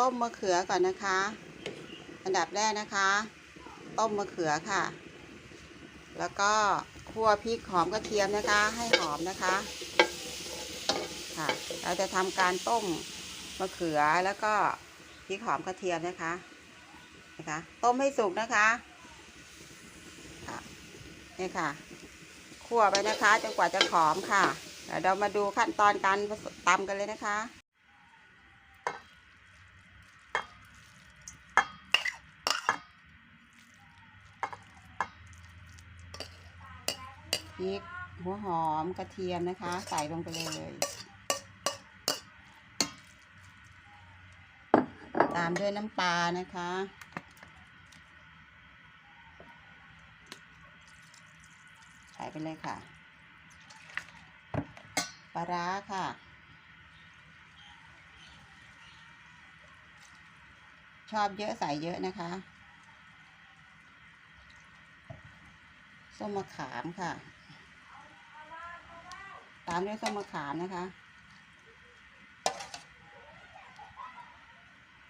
ต้มมะเขือก่อนนะคะ อันดับแรกนะคะ ต้มมะเขือค่ะ แล้วก็คั่วพริกหอมกระเทียมนะคะ ให้หอมนะคะค่ะ เราจะทำการต้มมะเขือแล้วก็พริกหอมกระเทียมนะคะนะคะ ต้มให้สุกนะคะค่ะนี่ค่ะคั่วไปนะคะจนกว่าจะหอมค่ะเดี๋ยวเรามาดูขั้นตอนการตำกันเลยนะคะ พริก หัวหอมกระเทียมนะคะ ใส่ลงไปเลย ตามด้วยน้ำปลานะคะใส่ไปเลยค่ะปลาร้าค่ะชอบเยอะใส่เยอะนะคะ ส้มมะขามค่ะ ตามด้วยส้มมะขามนะคะ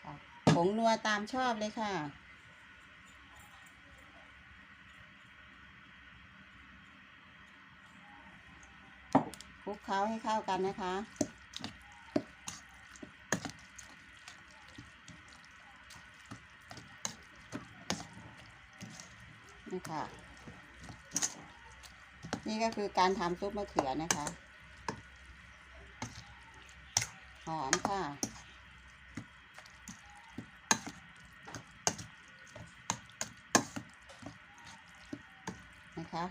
ค่ะผงนัวตามชอบเลยค่ะ คลุกเคล้าให้เข้ากันนะคะนี่ค่ะ นี่ก็คือการทำซุปมะเขือนะคะ หอมค่ะ นะคะ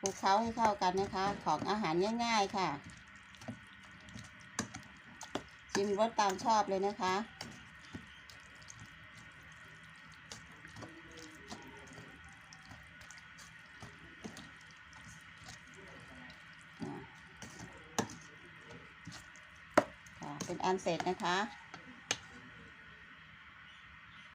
คลุกเคล้าให้เข้ากันนะคะ ของอาหารง่าย ๆ ค่ะ ชิมรสตามชอบเลยนะคะอ่าค่ะ เป็นอันเสร็จนะคะ